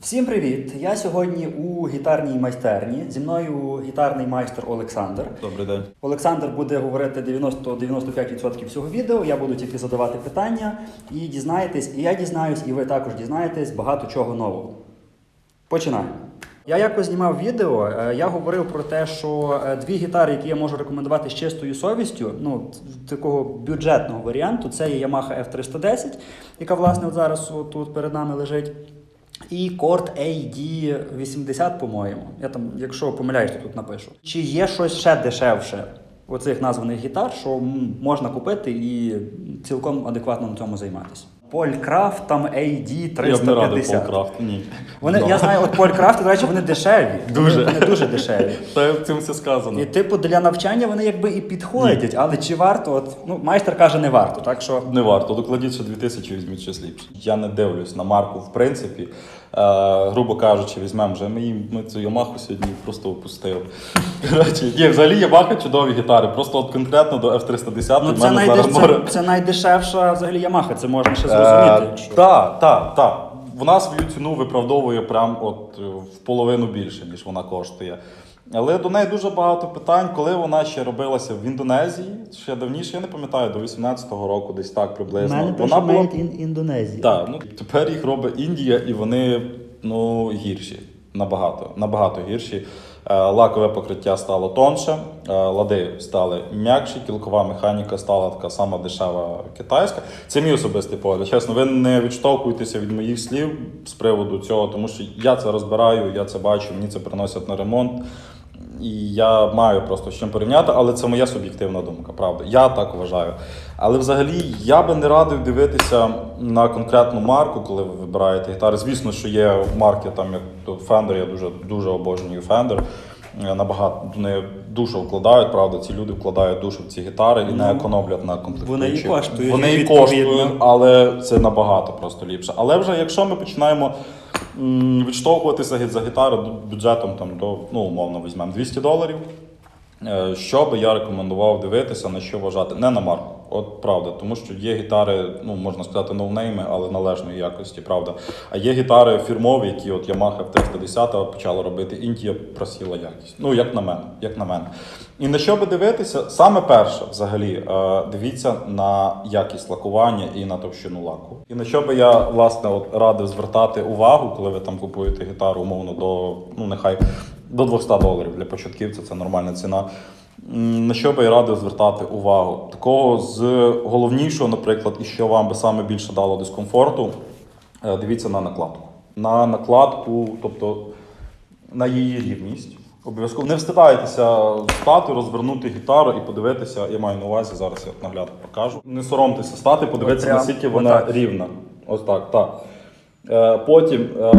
Всім привіт! Я сьогодні у гітарній майстерні. Зі мною гітарний майстер Олександр. Добрий день. Олександр буде говорити 90-95% всього відео. Я буду тільки задавати питання і дізнаєтесь, і я дізнаюсь, і ви також дізнаєтесь багато чого нового. Починаємо. Я якось знімав відео, е, я говорив про те, що е, дві гітари, які я можу рекомендувати з чистою совістю, ну такого бюджетного варіанту, це є Yamaha F310, яка власне от зараз тут перед нами лежить. І Корт AD80, по-моєму. Я там, якщо помиляюсь, то тут напишу. Чи є щось ще дешевше оцих названих гітар, що можна купити і цілком адекватно на цьому займатися? Полькрафт там AD350. Я б не радив ні. Вони, Ну. я знаю, от Полькрафт, до речі, вони дешеві. Дуже. Вони, дуже дешеві. Та цим все сказано. І типу для навчання вони якби і підходять, але чи варто? От, ну, майстер каже, не варто. Так що Не варто, докладіть ще 2000 візьміть щось ліпше. Я не дивлюсь на марку, в принципі. Е, грубо кажучи, візьмемо вже. Ми, ми цю Ямаху сьогодні просто опустили. Коротше, ні, взагалі Ямаха чудові гітари. Просто от конкретно до F310 ну, в це, мене найдеш... зараз море. це, це найдешевша взагалі Ямаха, це можна ще Е, зрозуміти. що- Так, так, так. Вона свою ціну виправдовує прям от е, в половину більше, ніж вона коштує. Але до неї дуже багато питань, коли вона ще робилася в Індонезії, ще давніше, я не пам'ятаю, до 18-го року, десь так приблизно. мене вона була in Indonesia. так, ну тепер їх робить Індія, і вони ну гірші. Набагато, набагато гірші. Е, Лакове покриття стало тонше, е, лади стали м'якші, кілкова механіка стала така сама дешева китайська. Це мій особистий погляд. Чесно, ви не відштовхуєтеся від моїх слів з приводу цього, тому що я це розбираю, я це бачу, мені це приносять на ремонт. І я маю просто з чим порівняти, але це моя суб'єктивна думка, правда. Я так вважаю. Але взагалі я би не радив дивитися на конкретну марку, коли ви вибираєте гітари. Звісно, що є марки, там як Fender, я дуже дуже обожнюю Fender. Е, Набагато вони душу вкладають, правда, ці люди вкладають душу в ці гітари і не економлять на комплектуючих. Вони і коштують, Вони і коштують, але це набагато просто ліпше. Але вже якщо ми починаємо відштовхуватися за гітару бюджетом там до ну умовно візьмемо 200 доларів. Е, Що би я рекомендував дивитися, на що вважати? Не на марку, от правда, тому що є гітари, ну можна сказати, ноунейми, але належної якості, правда. А є гітари фірмові, які от Yamaha F310 почала робити, Індія просіла якість. Ну, як на мене, як на мене. І на що би дивитися? Саме перше, взагалі, е, дивіться на якість лакування і на товщину лаку. І на що би я власне от радив звертати увагу, коли ви там купуєте гітару, умовно, до ну нехай до 200 доларів для початківця, це нормальна ціна. На що би я радив звертати увагу? Такого з головнішого, наприклад, і що вам би саме більше дало дискомфорту, е, дивіться на накладку. На накладку, тобто на її рівність. Обов'язково не встидайтеся стати, розвернути гітару і подивитися. Я маю на увазі, зараз я наглядно покажу. Не соромтеся стати, подивитися, наскільки вона рівна. Ось так, так. Е, Потім е,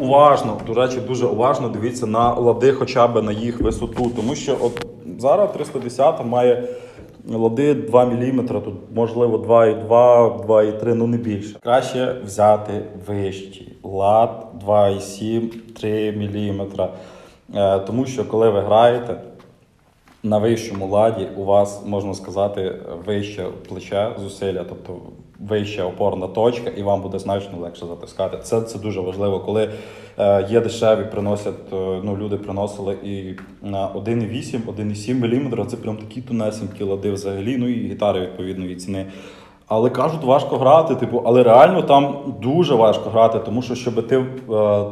уважно, до речі, дуже уважно дивіться на лади, хоча б на їх висоту. Тому що от зараз 310 має лади 2 мм, тут можливо 2,2, 2,3, ну не більше. Краще взяти вищий лад 2,7, 3 мм. Тому що коли ви граєте, на вищому ладі у вас можна сказати вище плече зусилля, тобто вища опорна точка, і вам буде значно легше затискати. Це, це дуже важливо. Коли е, є дешеві, приносять, е, ну люди приносили і на 1,8, 1,7 мм, це прям такі тунесенькі лади взагалі, ну і гітари відповідної ціни. Але кажуть, важко грати, типу, але реально там дуже важко грати, тому що щоб ти е,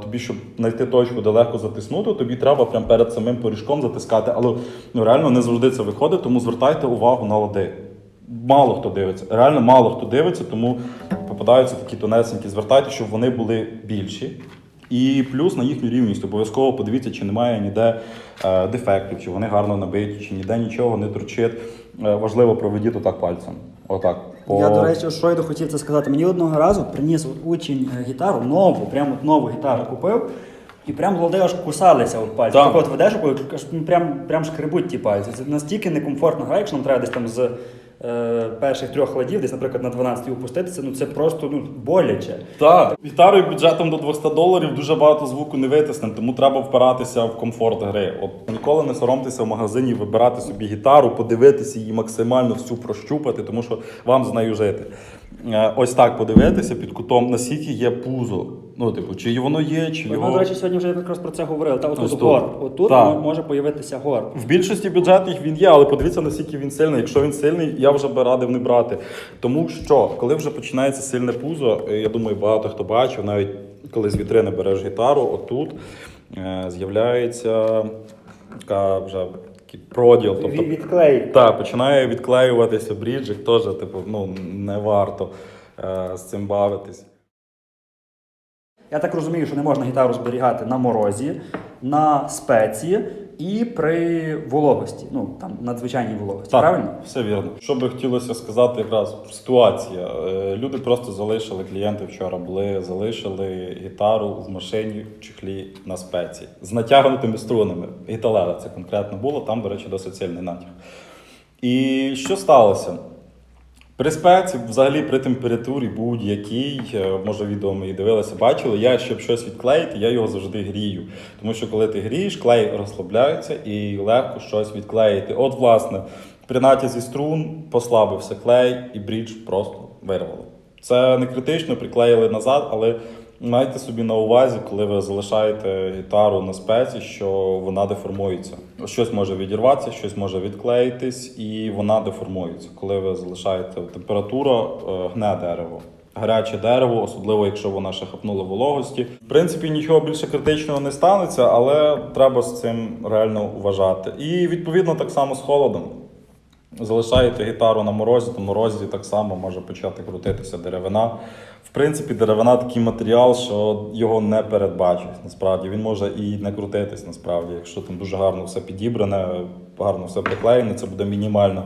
тобі, щоб знайти точку, де легко затиснути, тобі треба прямо перед самим поріжком затискати. Але ну реально не завжди це виходить, тому звертайте увагу на лади. Мало хто дивиться, реально мало хто дивиться, тому попадаються такі тонесенькі. Звертайте, щоб вони були більші. І плюс на їхню рівність обов'язково подивіться, чи немає ніде е, дефектів, чи вони гарно набиті, чи ніде нічого не торчить. Е, важливо проведіть отак пальцем. Отак. По- Я, до речі, що хотів це сказати. Мені одного разу приніс учень е, гітару, нову, прямо от нову гітару купив, і прям лади аж кусалися от пальці. Так. Так от ведеш прям, прям шкребуть ті пальці. Це настільки некомфортно грає, якщо нам треба десь там з е, перших трьох ладів, десь, наприклад, на 12 опуститися, ну це просто ну, боляче. Так, гітарою бюджетом до 200 доларів дуже багато звуку не витиснемо, тому треба впиратися в комфорт гри. От ніколи не соромтеся в магазині вибирати собі гітару, подивитися її максимально всю прощупати, тому що вам з нею жити. е, ось так подивитися під кутом, наскільки є пузо. Ну, типу, чи воно є, чи Ми, його. до речі, сьогодні вже якраз про це говорили. Та Ось отут тут. горб. Отут Так. може появитися горб. В більшості бюджетних він є, але подивіться, наскільки він сильний. Якщо він сильний, я вже би радив не брати. Тому що, коли вже починається сильне пузо, е, я думаю, багато хто бачив, навіть коли з вітрини береш гітару, отут е, з'являється така вже такий проділ. Тобто, Від- Відклей. так, починає відклеюватися бріджик, теж, типу, ну, не варто е, з цим бавитись. Я так розумію, що не можна гітару зберігати на морозі, на спеці і при вологості. Ну там надзвичайній вологості. Так, Правильно? Все вірно. Що би хотілося сказати, якраз ситуація. Е, Люди просто залишили, клієнти вчора були, залишили гітару в машині в чехлі на спеці з натягнутими струнами. Гіталера це конкретно було, там, до речі, досить сильний натяг. І що сталося? При спеці, взагалі при температурі будь-якій, е, може відео і дивилися, бачили, я щоб щось відклеїти, я його завжди грію. Тому що коли ти грієш, клей розслабляється і легко щось відклеїти. От, власне, при натязі струн послабився клей і брідж просто вирвало. Це не критично, приклеїли назад, але майте собі на увазі, коли ви залишаєте гітару на спеці, що вона деформується. Щось може відірватися, щось може відклеїтись, і вона деформується. Коли ви залишаєте температура, е, гне дерево. Гаряче дерево, особливо якщо вона ще хапнула вологості. В принципі, нічого більше критичного не станеться, але треба з цим реально вважати. І відповідно так само з холодом. Залишаєте гітару на морозі, то морозі так само може почати крутитися деревина. В принципі, деревина такий матеріал, що його не передбачить. Насправді він може і не крутитись. Насправді, якщо там дуже гарно все підібране, гарно все приклеєне, це буде мінімально.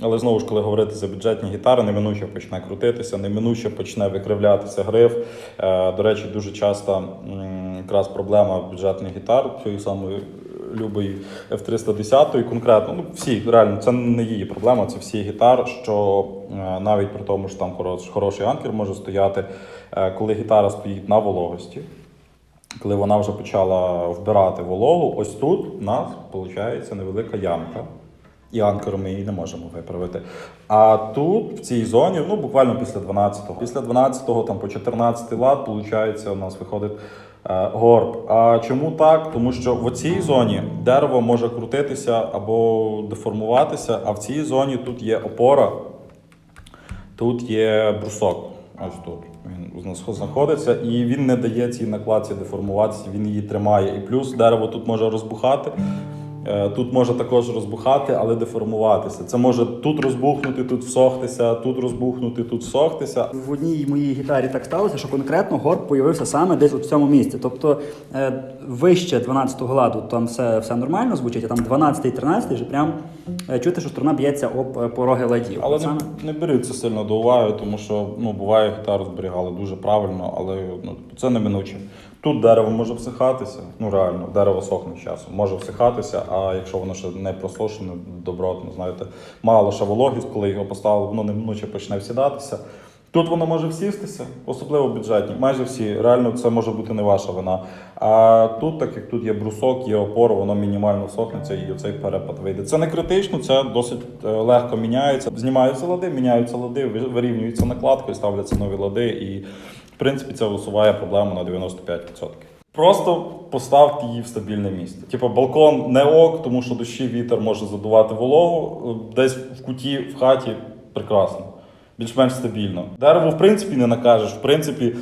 Але знову ж, коли говорити за бюджетні гітари, неминуче почне крутитися, неминуче почне викривлятися гриф. Е, До речі, дуже часто якраз проблема бюджетних гітар, цієї самої любої F310 і конкретно. Ну, всі реально, це не її проблема, це всі гітар, що е, навіть при тому, що там хороший анкер може стояти, е, коли гітара стоїть на вологості. Коли вона вже почала вбирати вологу, ось тут у нас виходить невелика ямка. І анкером ми її не можемо виправити. А тут, в цій зоні, ну буквально після 12-го. Після 12-го, там по 14 лад, виходить, у нас виходить горб. А чому так? Тому що в цій зоні дерево може крутитися або деформуватися, а в цій зоні тут є опора, тут є брусок. Ось тут він у нас знаходиться, і він не дає цій накладці деформуватися, він її тримає. І плюс дерево тут може розбухати. Е, Тут може також розбухати, але деформуватися. Це може тут розбухнути, тут всохтися, тут розбухнути, тут всохтися. В одній моїй гітарі так сталося, що конкретно горб появився саме десь от в цьому місці. Тобто е, вище 12-го ладу там все, все нормально звучить, а там 12-й, 13-й вже прям чути, що струна б'ється об е, пороги ладів. Але не, не бери це сильно до уваги, тому що ну, буває, гітару зберігали дуже правильно, але ну, це неминуче. Тут дерево може всихатися, ну реально, дерево сохне з часом, може всихатися, а якщо воно ще не просушене, добротно, знаєте, мало ще вологість, коли його поставили, воно неминуче почне всідатися. Тут воно може всістися, особливо бюджетні. Майже всі. Реально, це може бути не ваша вина. А тут, так як тут є брусок, є опора, воно мінімально всохнеться і оцей перепад вийде. Це не критично, це досить е, легко міняється. Знімаються лади, міняються лади, ви- вирівнюється накладка і ставляться нові лади. І в принципі це усуває проблему на 95%. Просто поставте її в стабільне місце. Типу, балкон не ок, тому що дощі вітер може задувати вологу. Десь в куті в хаті прекрасно більш-менш стабільно. Дерево, в принципі, не накажеш. В принципі,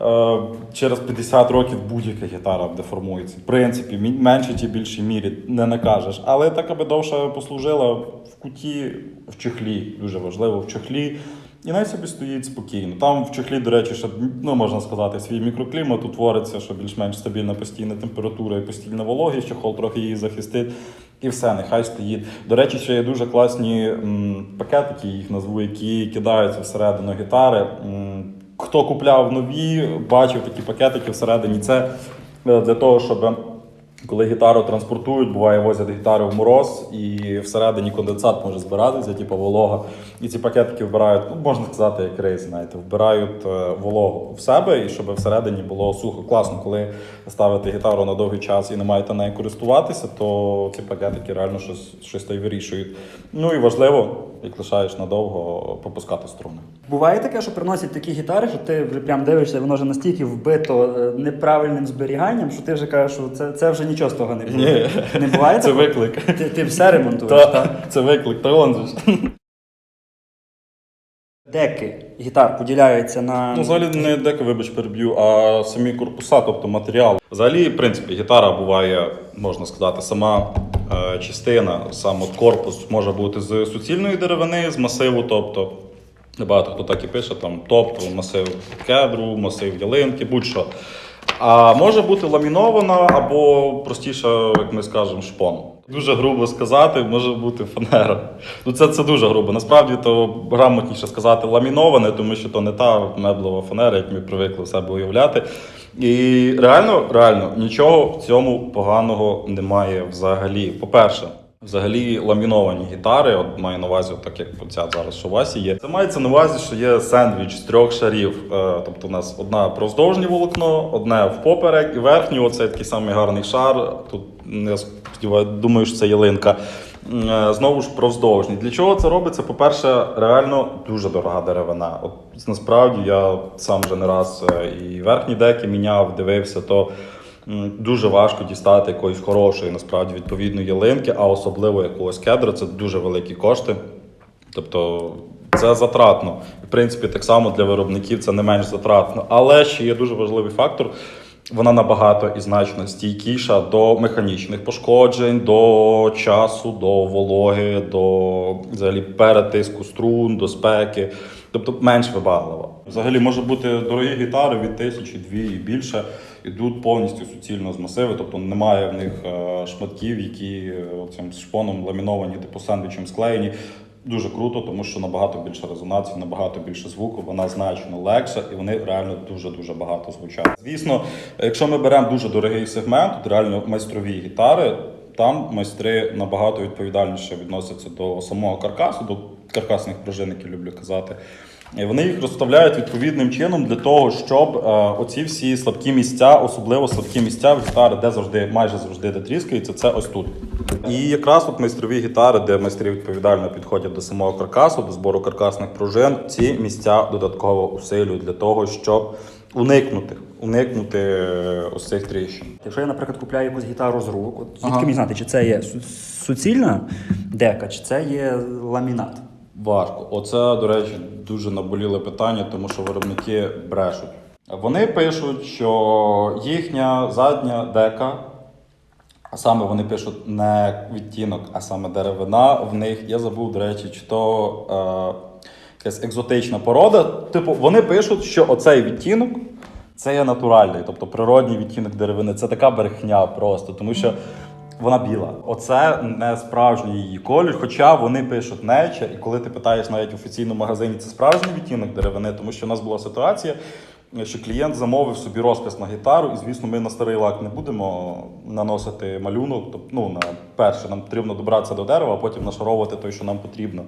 е, через 50 років будь-яка гітара деформується. В принципі, менше чи більшій мірі не накажеш. Але так, аби довше послужила в куті, в чехлі, дуже важливо, в чехлі. І най собі стоїть спокійно. Там в чехлі, до речі, ще ну, можна сказати, свій мікроклімат утвориться, що більш-менш стабільна постійна температура і постійна вологість, чехол трохи її захистить. І все, нехай стоїть. До речі, ще є дуже класні м, пакетики, їх назву, які кидаються всередину гітари. М, Хто купляв нові, бачив такі пакетики всередині. Це е, для того, щоб Коли гітару транспортують, буває возять гітару в мороз, і всередині конденсат може збиратися, типу волога. І ці пакетики вбирають, ну можна сказати, як рейс, знаєте, вбирають е, вологу в себе, і щоб всередині було сухо. Класно, коли ставите гітару на довгий час і не маєте нею користуватися, то ці пакетики реально щось, щось й вирішують. Ну і важливо, як лишаєш надовго, попускати струни. Буває таке, що приносять такі гітари, що ти вже прям дивишся, воно вже настільки вбито е, неправильним зберіганням, що ти вже кажеш, що це, це вже нічого з того не. Ні. Не буває Це такого? виклик. Ти, ти все ремонтуєш, Та, так? це виклик, та он же ж. Деки гітар поділяються на. Ну, взагалі не дека, вибач, переб'ю, а самі корпуса, тобто матеріал. Взагалі, в принципі, гітара буває, можна сказати, сама е, частина, сам от корпус може бути з суцільної деревини, з масиву, тобто. Багато хто так і пише, там топ, масив кедру, масив ялинки, будь-що. А може бути ламінована або простіше, як ми скажемо, шпон. Дуже грубо сказати, може бути фанера. Ну це, це дуже грубо. Насправді то грамотніше сказати ламіноване, тому що то не та меблова фанера, як ми привикли себе уявляти. І реально, реально, нічого в цьому поганого немає взагалі. По-перше, Взагалі ламіновані гітари, от маю на увазі, так як ця зараз, що у вас є. Це мається на увазі, що є сендвіч з трьох шарів. Е, тобто у нас одна проздовжнє волокно, одне впоперек і верхній, оцей такий самий гарний шар. Тут я сподіваюся, думаю, що це ялинка. Е, Знову ж провздовжні. Для чого це робиться? По-перше, реально дуже дорога деревина. От насправді я сам вже не раз е, і верхні деки міняв, дивився, то дуже важко дістати якоїсь хорошої, насправді відповідної ялинки, а особливо якогось кедра. Це дуже великі кошти. Тобто це затратно. В принципі, так само для виробників це не менш затратно. Але ще є дуже важливий фактор. Вона набагато і значно стійкіша до механічних пошкоджень, до часу, до вологи, до взагалі перетиску струн, до спеки. Тобто менш вибаглива. Взагалі може бути дорогі гітари від тисячі, дві і більше, ідуть повністю суцільно з масиви, тобто немає в них е, шматків, які е, цим шпоном ламіновані, типу сендвічем склеєні. Дуже круто, тому що набагато більше резонансів, набагато більше звуку, вона значно легша, і вони реально дуже дуже багато звучать. Звісно, якщо ми беремо дуже дорогий сегмент, реально майстрові гітари, там майстри набагато відповідальніше відносяться до самого каркасу, до каркасних пружин, які люблю казати. Вони їх розставляють відповідним чином для того, щоб е, оці всі слабкі місця, особливо слабкі місця в гітари, де завжди, майже завжди де тріскаються, це ось тут. І якраз от майстрові гітари, де майстри відповідально підходять до самого каркасу, до збору каркасних пружин, ці місця додатково усилюють для того, щоб уникнути, уникнути е, ось цих тріщин. Якщо я, наприклад, купляю якусь гітару з рук, от звідки Ага. мені знати, чи це є суцільна дека, чи це є ламінат? Важко. Оце, до речі, дуже наболіле питання, тому що виробники брешуть. Вони пишуть, що їхня задня дека, а саме вони пишуть не відтінок, а саме деревина. В них я забув, до речі, чи то е, якась екзотична порода. Типу, вони пишуть, що оцей відтінок це є натуральний, тобто природній відтінок деревини. Це така брехня просто, тому що. Вона біла. Оце не справжній її колір, хоча вони пишуть нече, і коли ти питаєш навіть в офіційному магазині, це справжній відтінок деревини, тому що в нас була ситуація, що клієнт замовив собі розпис на гітару, і звісно, ми на старий лак не будемо наносити малюнок. Тобто, ну на перше, нам потрібно добратися до дерева, а потім нашаровувати той, що нам потрібно.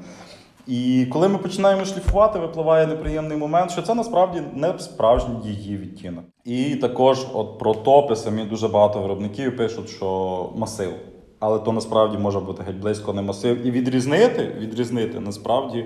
І коли ми починаємо шліфувати, випливає неприємний момент, що це насправді не справжній її відтінок. І також, от про топи самі дуже багато виробників пишуть, що масив. Але то насправді може бути геть близько не масив. І відрізнити, відрізнити насправді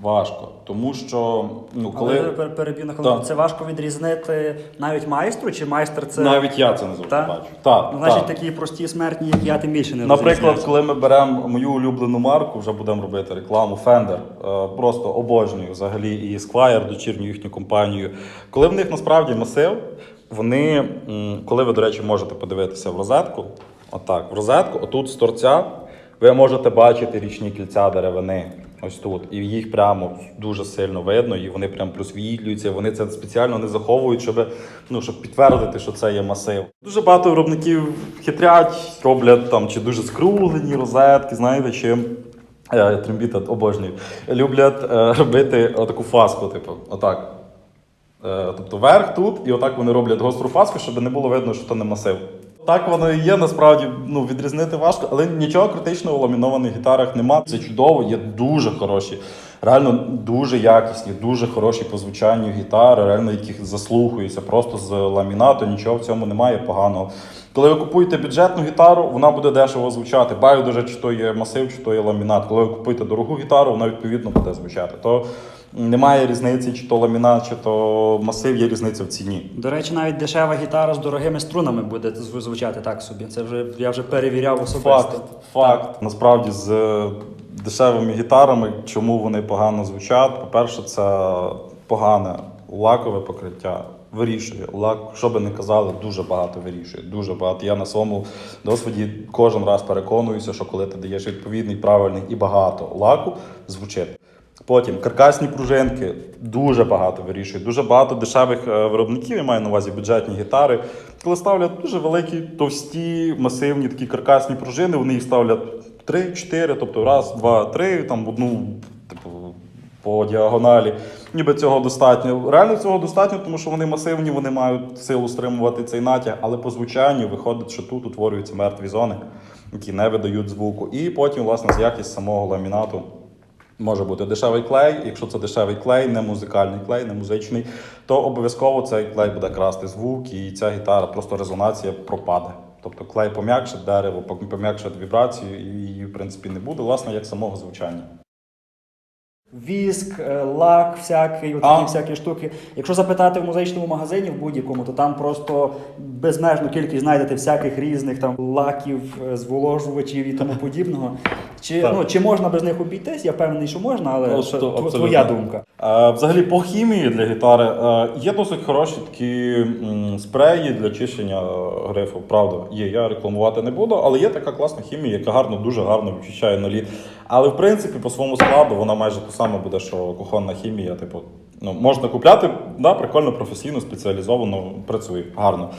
важко. Тому що ну, коли Але пер- переб'ю на хвилину. Це важко відрізнити навіть майстру, чи майстер це. навіть я це не завжди Та? бачу. Так, Ну, значить, так. такі прості смертні, як я, тим більше не Наприклад, коли ми беремо мою улюблену марку, вже будемо робити рекламу Fender, е, просто обожнюю взагалі і Esquire, дочірню їхню компанію. Коли в них насправді масив, вони, коли ви, до речі, можете подивитися в розетку, отак, в розетку, отут з торця, ви можете бачити річні кільця деревини. Ось тут. І їх прямо дуже сильно видно, і вони прям просвітлюються. Вони це спеціально не заховують, щоб, ну, щоб підтвердити, що це є масив. Дуже багато виробників хитрять, роблять там чи дуже скруглені розетки, знаєте, чи е, трембіта обожнюю. Люблять е, робити таку фаску, типу, отак. Е, тобто верх тут, і отак вони роблять гостру фаску, щоб не було видно, що то не масив. Так воно і є, насправді ну, відрізнити важко, але нічого критичного у ламінованих гітарах нема. Це чудово, є дуже хороші, реально дуже якісні, дуже хороші по звучанню гітари, реально яких заслухаються просто з ламінату, нічого в цьому немає поганого. Коли ви купуєте бюджетну гітару, вона буде дешево звучати. Байдуже, чи то є масив, чи то є ламінат. Коли ви купуєте дорогу гітару, вона відповідно буде звучати. То немає різниці, чи то ламінат, чи то масив, є різниця в ціні. До речі, навіть дешева гітара з дорогими струнами буде звучати так собі. Це вже я вже перевіряв особисто. Факт, факт. Насправді з е, дешевими гітарами, чому вони погано звучать? По-перше, це погане лакове покриття. Вирішує. Лак, що би не казали, дуже багато вирішує. Дуже багато. Я на своєму досвіді кожен раз переконуюся, що коли ти даєш відповідний, правильний і багато лаку, звучить. Потім каркасні пружинки дуже багато вирішують. Дуже багато дешевих е, виробників, я маю на увазі бюджетні гітари. Коли ставлять дуже великі, товсті, масивні такі каркасні пружини, вони їх ставлять 3-4, тобто раз, два, три, там одну, типу, по діагоналі. Ніби цього достатньо. Реально цього достатньо, тому що вони масивні, вони мають силу стримувати цей натяг, але по звучанню виходить, що тут утворюються мертві зони, які не видають звуку. І потім, власне, з якість самого ламінату. Може бути дешевий клей. Якщо це дешевий клей, не музикальний клей, не музичний, то обов'язково цей клей буде красти звук, і ця гітара просто резонація пропаде. Тобто клей пом'якше дерево, пом'якше вібрацію, і її, в принципі, не буде, власне, як самого звучання. Віск, е, лак, всякий, А. такі всякі штуки. Якщо запитати в музичному магазині в будь-якому, то там просто безмежну кількість знайдете всяких різних там лаків, е, зволожувачів і тому подібного. Чи, Так. ну, чи можна без них обійтись? Я впевнений, що можна, але Ну, що, то тв- абсолютно. твоя думка. Е, Взагалі, по хімії для гітари е, є досить хороші такі м, спреї для чищення грифу. Правда, є. Я рекламувати не буду, але є така класна хімія, яка гарно, дуже гарно вичищає наліт. Але в принципі, по своєму складу вона майже те саме буде, що кухонна хімія. Типу, ну, можна купляти, да, прикольно, професійно, спеціалізовано, працює гарно.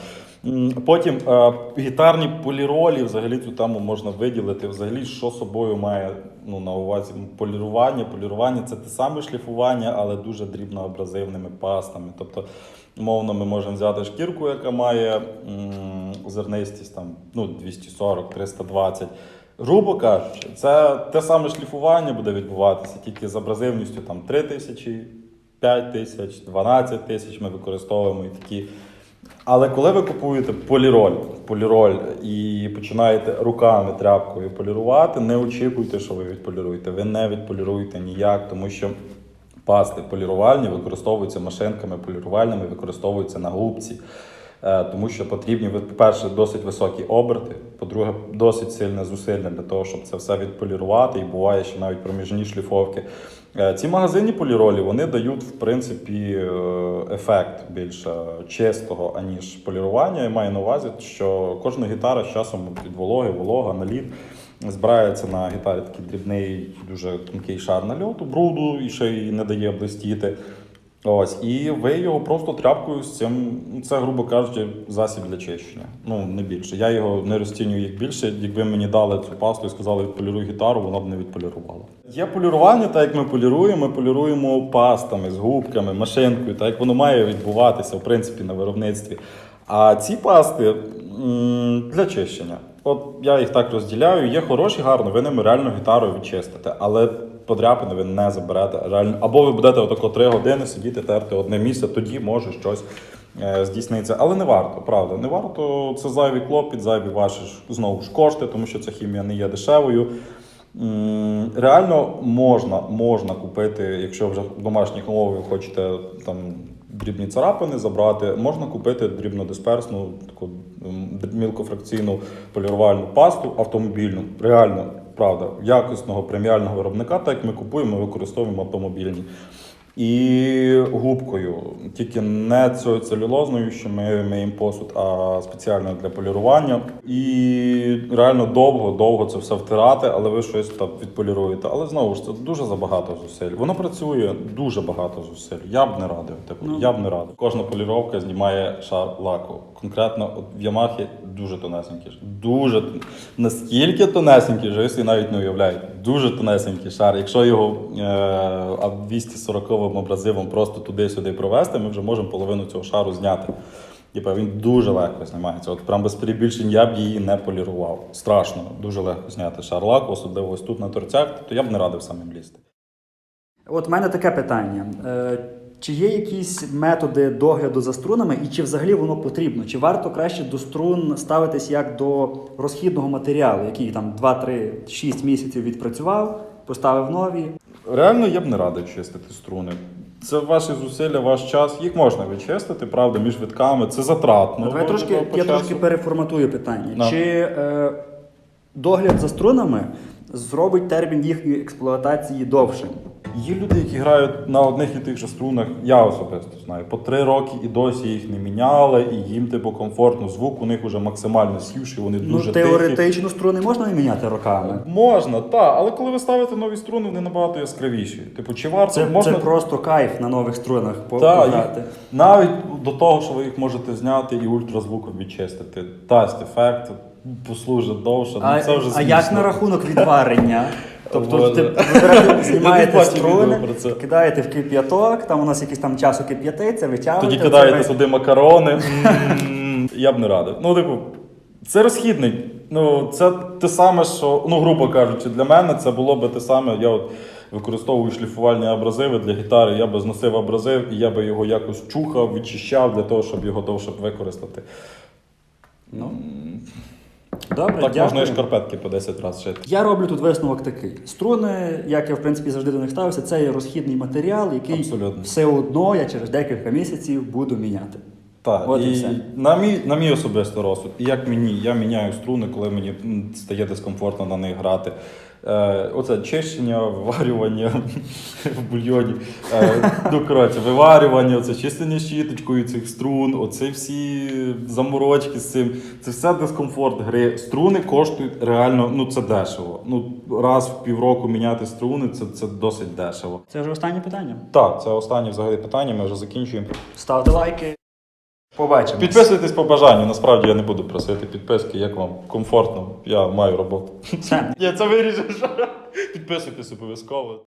Потім е, гітарні поліролі, взагалі цю тему можна виділити. Взагалі, що собою має ну, на увазі полірування. Полірування це те саме шліфування, але дуже дрібноабразивними пастами. Тобто, умовно, ми можемо взяти шкірку, яка має м, зернистість там, ну, 240-320. Грубо кажучи, це те саме шліфування буде відбуватися тільки з абразивністю там 3 тисячі, 5 тисяч, 12 тисяч ми використовуємо і такі. Але коли ви купуєте поліроль, поліроль і починаєте руками тряпкою полірувати, не очікуйте, що ви відполіруєте. Ви не відполіруєте ніяк, тому що пасти полірувальні використовуються машинками полірувальними, використовуються на губці. Е, Тому що потрібні, по-перше, досить високі оберти, по-друге, досить сильне зусилля для того, щоб це все відполірувати, і буває ще навіть проміжні шліфовки. Е, Ці магазинні поліролі вони дають, в принципі, е, ефект більш чистого, аніж полірування. Я маю на увазі, що кожна гітара з часом від вологи, волога, наліт. Збирається на гітарі такий дрібний, дуже тонкий шар нальоту, бруду і ще й не дає блистіти. Ось, і ви його просто тряпкою з цим, ну, це, грубо кажучи, засіб для чищення. Ну, не більше. Я його не розцінюю як більше. Якби мені дали цю пасту і сказали, відполіруй гітару, вона б не відполірувала. Є полірування, так як ми поліруємо, ми поліруємо пастами, з губками, машинкою, так як воно має відбуватися, в принципі, на виробництві. А ці пасти для чищення. От я їх так розділяю. Є хороші, гарно, ви ними реально гітару відчистите, але подряпини ви не заберете. Реально. Або ви будете отако три години сидіти, терти одне місце, тоді може щось е, здійсниться. Але не варто, правда, не варто. Це зайвий клопіт, зайві ваші знову ж кошти, тому що ця хімія не є дешевою. Реально можна, можна купити, якщо вже в домашніх умовах ви хочете там дрібні царапини забрати, можна купити дрібнодисперсну таку мілкофракційну полірувальну пасту автомобільну. Реально, правда, якісного преміального виробника, так як ми купуємо, і використовуємо автомобільні. І губкою, тільки не цією целюлозною, що ми миємо посуд, а спеціально для полірування. І реально довго-довго це все втирати, але ви щось там відполіруєте. Але знову ж це дуже забагато зусиль. Воно працює дуже багато зусиль. Я б не радив. Типу, Ну. я б не радив. Кожна поліровка знімає шар лаку. Конкретно от в Ямахі дуже тонесенький. Дуже наскільки тонесенький, що ви навіть не уявляєте. Дуже тонесенький шар. Якщо його е, а 240 абразивом просто туди-сюди провести, ми вже можемо половину цього шару зняти. Типа він дуже легко знімається. От прям без перебільшень я б її не полірував. Страшно, дуже легко зняти шар лаку, особливо ось тут на торцях, то я б не радив самим лізти. От в мене таке питання. Чи є якісь методи догляду за струнами, і чи взагалі воно потрібно? Чи варто краще до струн ставитись як до розхідного матеріалу, який там 2-3-6 місяців відпрацював, поставив нові? Реально я б не радив чистити струни. Це ваші зусилля, ваш час. Їх можна відчистити, правда, між витками. Це затратно. Давай трошки, я часу. трошки переформатую питання. Да. Чи е, догляд за струнами зробить термін їхньої експлуатації довшим? Є люди, які грають на одних і тих же струнах, я особисто знаю, по три роки і досі їх не міняли, і їм типу комфортно. Звук у них уже максимально сівший, вони Ну, дуже тихі. теоретично струни можна міняти роками. Можна, так, але коли ви ставите нові струни, вони набагато яскравіші. Типу, чи варто Це, можна це просто кайф на нових струнах пограти. їх- навіть до того, що ви їх можете зняти і ультразвуком відчистити. Дасть ефект, послужить довше. А, ну, це вже а як на рахунок відварення? Тобто ти вибираєте, знімаєте відео струни, про це. кидаєте в кип'яток, там у нас якийсь там часу кип'ятиться, витягуєте. Тоді кидаєте весь- туди макарони. М, Я б не радив. Ну, типу, це розхідний. Ну, це те саме, що, ну, грубо кажучи, для мене це було би те саме. Я от використовую шліфувальні абразиви для гітари, я би зносив абразив і я би його якось чухав, відчищав для того, щоб його довше використати. Ну, Добре, Так дякую. можна і шкарпетки по 10 разів шити. Я роблю тут висновок такий. Струни, як я в принципі завжди до них ставився, це є розхідний матеріал, який Абсолютно. все одно я через декілька місяців буду міняти. Так, От і і все. на мій, на мій особистий розсуд, і як мені, я міняю струни, коли мені стає дискомфортно на них грати. Е, оце чищення, виварювання в бульйоні. Ну, коротше, виварювання, оце чистення щіточкою цих струн, оце всі заморочки з цим. Це все дискомфорт гри. Струни коштують реально, ну це дешево. Ну, раз в півроку міняти струни, це, це досить дешево. Це вже останнє питання. Так, це останнє взагалі питання, ми вже закінчуємо. Ставте лайки. Побачимо. Підписуйтесь по бажанню. Насправді я не буду просити підписки, як вам комфортно. Я маю роботу. Ні, Я це виріжеш. Підписуйтесь обов'язково.